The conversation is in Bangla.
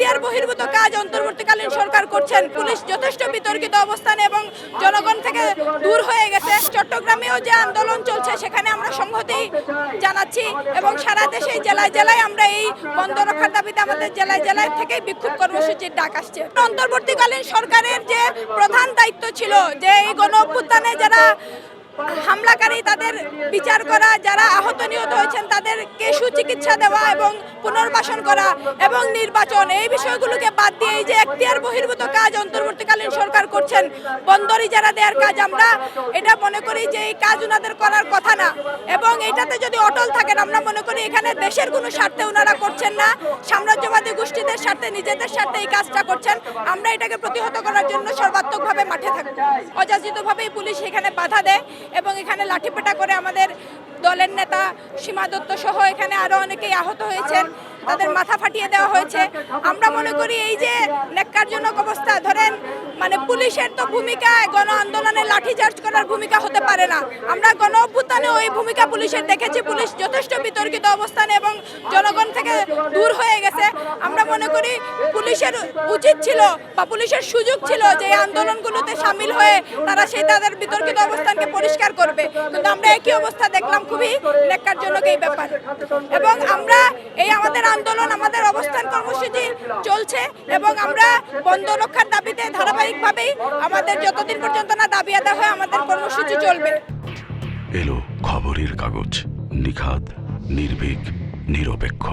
এখতিয়ার বহির্ভূত কাজ অন্তর্বর্তীকালীন সরকার করছেন। পুলিশ যথেষ্ট বিতর্কিত অবস্থানে এবং জনগণ থেকে দূর হয়ে গেছে। চট্টগ্রামেও যে আন্দোলন চলছে, সেখানে আমরা সংহতি জানাচ্ছি এবং সারা দেশে জেলায় জেলায় আমরা এই বন্ধ রক্ষার দাবিতে আমাদের জেলায় জেলায় থেকে বিক্ষোভ কর্মসূচির ডাক আসছে। অন্তর্বর্তীকালীন সরকারের যে প্রধান দায়িত্ব ছিল, যে এই গণ যারা হামলাকারী তাদের বিচার করা, যারা আহত নিহত হয়েছেন, তাদেরকে সুচিকিৎসা দেওয়া এবং পুনর্বাসন করা এবং নির্বাচন। এই বিষয়গুলোকে বাদ দিয়ে এই যে এখতিয়ার বহির্ভূত কাজ অন্তর্বর্তীকালীন সরকার করছেন বন্দর যারা দেওয়ার কাজ, আমরা এটা মনে করি যে এই কাজ ওনাদের করার কথা না। এবং এটাতে যদি অটল থাকেন আমরা মনে করি এখানে দেশের কোনো স্বার্থে ওনারা করছেন না। সাম্রাজ্যবাদী গোষ্ঠীদের স্বার্থে, নিজেদের স্বার্থে এই কাজটা করছেন। আমরা এটাকে প্রতিহত করার জন্য সর্বাত্মকভাবে মাঠে থাকব। অযাচিতভাবেই পুলিশ এখানে বাধা দেয় এবং এখানে লাঠিপেটা করে আমাদের দলের নেতা সীমা দত্ত সহ এখানে আরও অনেকেই আহত হয়েছেন। তাদের মাথা ফাটিয়ে দেওয়া হয়েছে। আমরা মনে করি এই যে ন্যাক্কারজনক অবস্থা, ধরেন মানে পুলিশের তো ভূমিকা গণ আন্দোলনে লাঠিচার্জ করার ভূমিকা হতে পারে না। আমরা গণ অভ্যুত্থানে ওই ভূমিকা পুলিশের দেখেছি। পুলিশ যথেষ্ট বিতর্কিত অবস্থানে এবং জনগণ থেকে দূর হয়ে গেছে। আমরা মনে করি পুলিশের উচিত ছিল বা পুলিশের সুযোগ ছিল যে আন্দোলনগুলোতে সামিল হয়ে তারা সেই তাদের বিতর্কিত অবস্থানকে পরিষ্কার করবে। কিন্তু আমরা একই অবস্থা দেখলাম খুবই ন্যাক্কারজনক এই ব্যাপার। এবং আমরা এই আমাদের আন্দোলন, আমাদের অবস্থান কর্মসূচি চলছে এবং আমরা বন্ধ রক্ষার দাবিতে ধারাবাহিকভাবেই আমাদের যতদিন পর্যন্ত না দাবি আদায় হয়, আমাদের কর্মসূচি চলবে। এলো খবরের কাগজ নিখাত নির্ভীক নিরপেক্ষ।